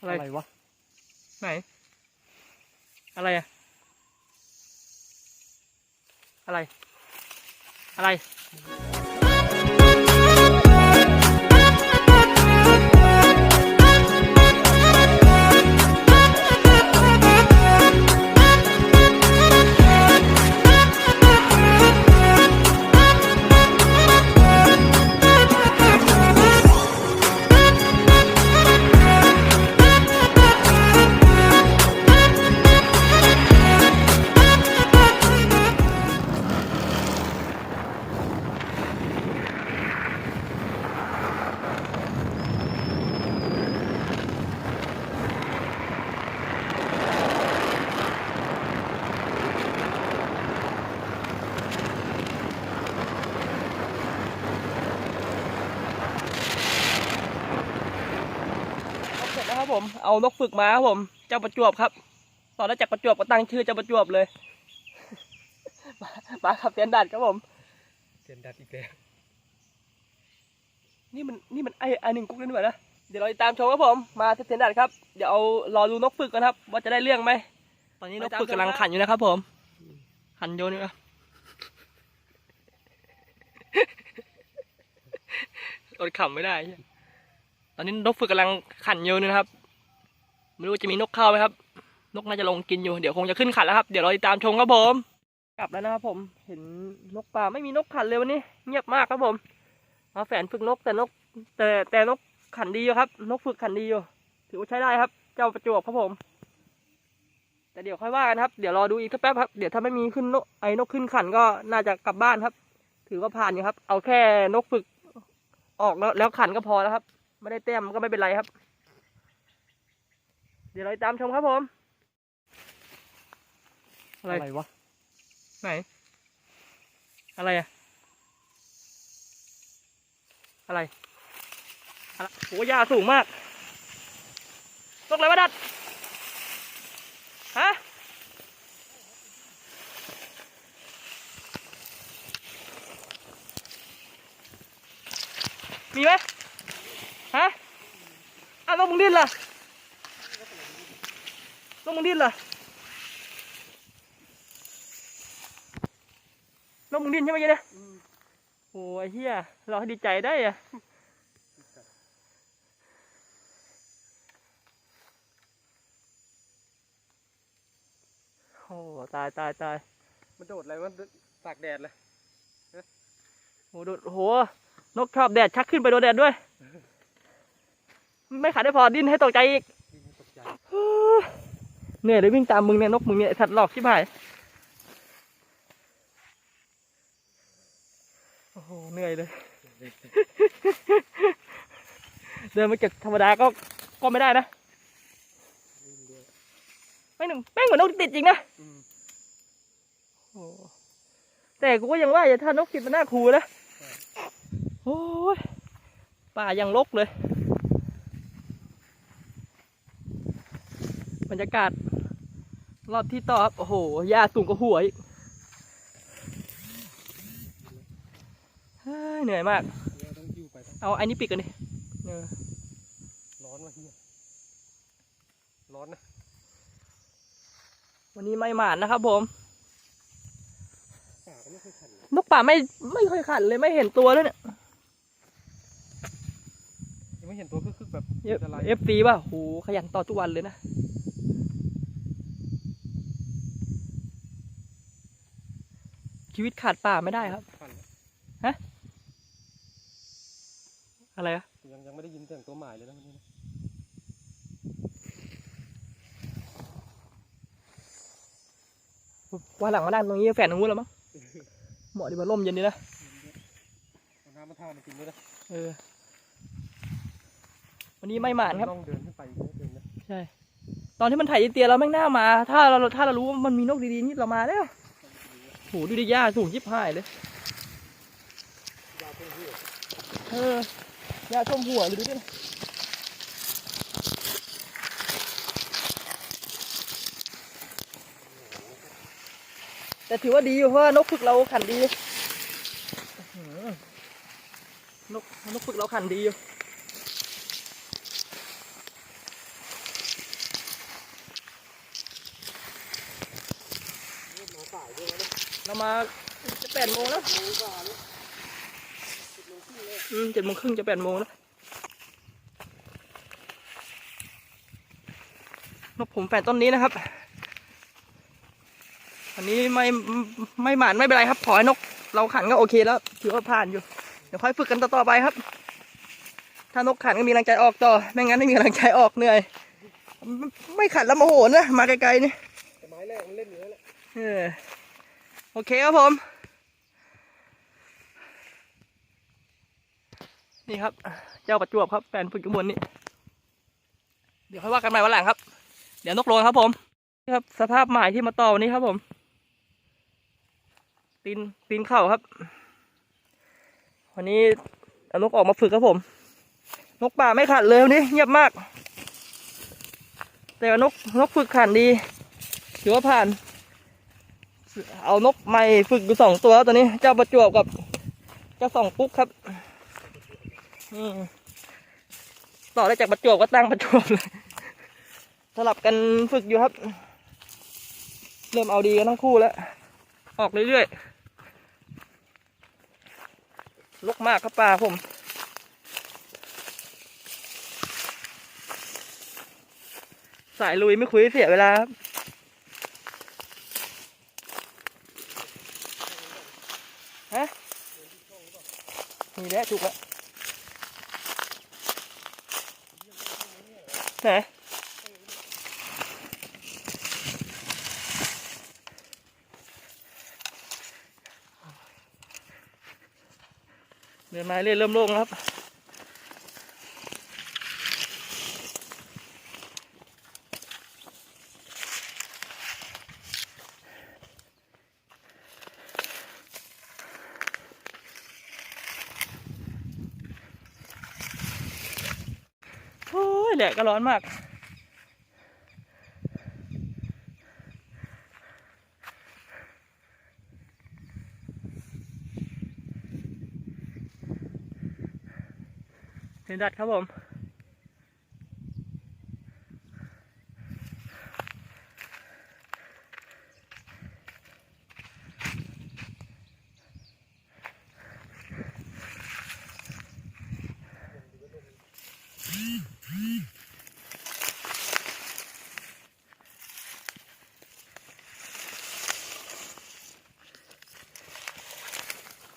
อะไรอะไรวะ ไหน อะไรอะอะไร อะไร ผม เอานกฝึกมาครับผม เจ้าประจวบครับ ตอนแรกจากประจวบก็ตั้งชื่อเจ้าประจวบเลย มามาขับเสียนดัดครับผมเสียนดัดอีกแล้วนี่มันนี่มันไอไอหนึ่งกุ๊กเลยนี่หว่านะ เดี๋ยวเราติดตามชมครับผม มาเสียนดัดครับ เดี๋ยวเอารอดูนกฝึกกันครับ ว่าจะได้เรื่องไหม ตอนนี้นกฝึกกำลังขันอยู่นะครับ ผม ขันโยนอยู่นะอดขำไม่ได้เหี้ยตอนนี้นกฝึกกำลังขันโยนอยู่นะครับ ไม่รู้จะมีนกเข้าไหมครับ นกน่าจะลงกินอยู่ เดี๋ยวคงจะขึ้นขันแล้วครับ เดี๋ยวเราติดตามชมครับผม กลับแล้วนะครับผม เห็นนกป่าไม่มีนกขันเลยวันนี้ เงียบมากครับผมมาแฝนฝึกนกแต่นก แต่แต่นกขันดีอยู่ครับ นกฝึกขันดีอยู่ ถือว่าใช้ได้ครับ เจ้าประจวบครับผม แต่เดี๋ยวค่อยว่ากันครับ เดี๋ยวรอดูอีกสักแป๊บครับ เดี๋ยวถ้าไม่มีขึ้นนกไอ้นกขึ้นขันก็น่าจะกลับบ้านครับ ถือว่าผ่านอยู่ครับ เอาแค่นกฝึกออกแล้วแล้วขันก็พอแล้วครับ ไม่ได้แต้มก็ไม่เป็นไรครับ เดี๋ยวเราติดตามชมครับผม อะไรอะไรวะ ไหน อะไรอะอะไรอะไรโหยาสูงมาก ตกอะไรวะดัด ฮะ มีไหมฮะอ้าวแล้วมึงดิ้นล่ะ แล้วมึงดิ้นล่ะน้องมึงดิ้นใช่ไหมเมื่อกี้เนี่ยโอ้ยเฮียเราให้ดีใจได้อะโอ้ตายตายตายมันโดดอะไรมันตากแดดเลยโอ้โดดโอ้โหนกชอบแดดชักขึ้นไปโดนแดดด้วย ไม่ขาดได้พอดิ้นให้ตกใจอีกยิ่งตกใจ เหนื่อยเลยวิ่งตามมึงเนี่ยนกมึงเนี่ยไอ้สัตว์หลอกชิบหายโอ้โหเหนื่อยเลย เดินมาจากธรรมดาก็ก็ไม่ได้นะไม่หนึ่งแม่งเหมือนนกติดจริงนะโอ้แต่กูก็ยังว่าอย่าถ้านกติดมันน่าคูนะโอ้ยป่ายังรกเลย บรรยากาศ รอบที่ต่อครับโอ้โหหญ้าสูงกว่าหัวอีกเฮ้ยเหนื่อยมากเดี๋ยวต้องยิ้วไปต้องเอาไอ้นี้ปิดกันดิเออร้อนว่ะเฮียร้อนนะ วันนี้ไม่หมานนะครับผมป่าก็ไม่เคยขันเลยนกป่าไม่ไม่ค่อยขันเลยไม่เห็นตัวเลยเนี่ยยังไม่เห็นตัวคึกๆแบบเอฟอะไรเอฟซีป่ะโหขยันต่อทุกวันเลยนะ ชีวิตขาดป่าไม่ได้ครับขันแล้วอะไรอะยังยังไม่ได้ยินเสียงตัวหมายเลยนะวันนี้นะวันหลังมานั่งตรงนี้แฟนตรงนู้นแล้วมั้งเหมาะดีว่าร่มเย็นดีนะเอาน้ำมาท่ามากินด้วยนะเออ วันนี้ไม่หมานครับต้องเดินขึ้นไปอีกนิดนึงนะ ใช่ ตอนที่มันถ่ายเตียเราแม่งหน้ามา ถ้าเราถ้าเรารู้ว่ามันมีนกดีๆนี่เรามาแล้ว โหดูดิหญ้าสูงยิบหายเลยเพิ่งหัวเออหญ้าท่วมหัวเลยดูดิแต่ถือว่าดีอยู่เพราะนกฝึกเราขันดีอื้ออนกนกฝึกเราขันดีอยู่ มาจะแปดโมงแล้วอืมเจ็ดโมงครึ่งจะแปดโมงแล้วนกผมแฝดต้นนี้นะครับ อันนี้ไม่ไม่หมานไม่เป็นไรครับขอให้นก เราขันก็โอเคแล้วถือว่าผ่านอยู่ เดี๋ยวค่อยฝึกกันต่อๆไปครับ ถ้านกขันก็มีแรงใจออกต่อ ไม่งั้นไม่มีแรงใจออกเหนื่อย ไม่ไม่ขันแล้วโมโหนะ มาไกลๆนี่แต่ไม้แรกมันเล่นอยู่แล้วแหละเออ โอเคครับผม นี่ครับ เจ้าประจวบครับแฟนฝึกอยู่บนนี่ เดี๋ยวค่อยว่ากันใหม่วันหลังครับ เดี๋ยวนกโลงครับผมนี่ครับ สภาพหมายที่มาต่อวันนี้ครับผม ตีนตีนเข่าครับ วันนี้เอานกออกมาฝึกครับผม นกป่าไม่ขัดเลยวันนี้เงียบมาก แต่ว่านกนกฝึกขันดีถือว่าผ่าน เอานกใหม่ฝึกอยู่สองตัวแล้วตัวนี้ เจ้าประจวบกับเจ้าสองปุ๊กครับต่อได้จากประจวบก็ตั้งประจวบเลยสลับกันฝึกอยู่ครับ เริ่มเอาดีกันทั้งคู่แล้ว ออกเรื่อยๆลกมากครับป่าผมสายลุยไม่คุยเสียเวลาครับ มีแล้วถูกแล้วไหนเดินมาเรื่อยเริ่มโล่งแล้วครับ แดดก็ร้อนมาก เห็นดัดครับผม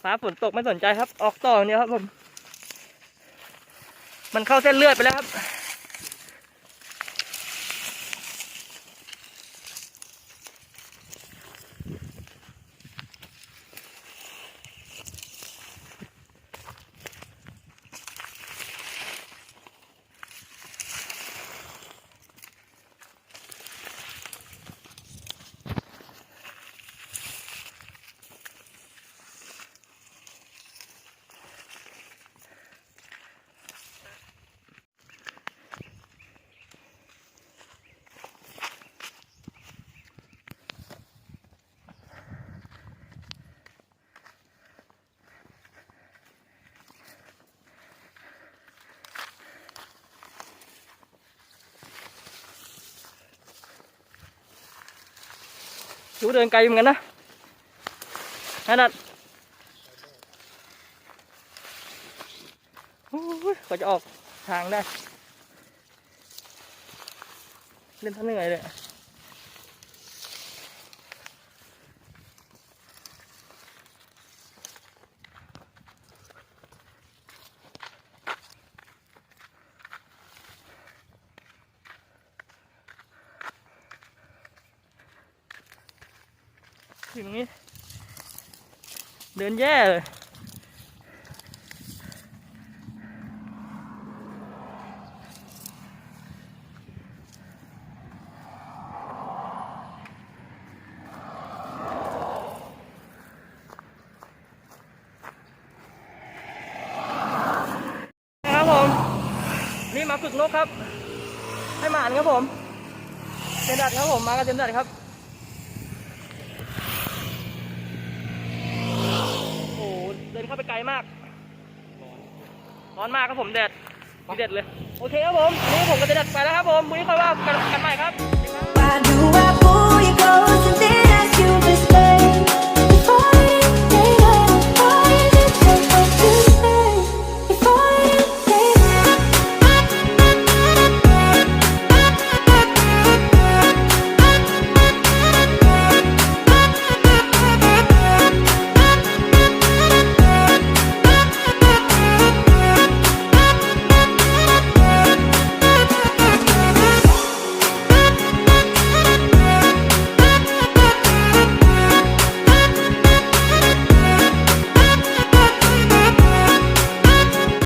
ฟ้าฝนตกไม่สนใจครับ ออกต่อเนี้ยครับผม มันเข้าเส้นเลือดไปแล้วครับ ดูเดินไกลเหมือนกันนะนั่นน่ะกว่าจะออกทางได้ เล่นท่าเหนื่อยเลย ถึงนี้ เดินแย่เลยครับผมนี่มาฝึกนกครับ ให้หมานครับผมเจนดัดครับผม มากับเจนดัดครับ โอ้โห เดินเข้าไปไกลมากร้อนมากครับผมแดดมีแดดเลย โอเคครับผมวันนี้ผมก็จะดัดไปแล้วครับผมวันนี้ค่อยว่ากันใหม่ครับ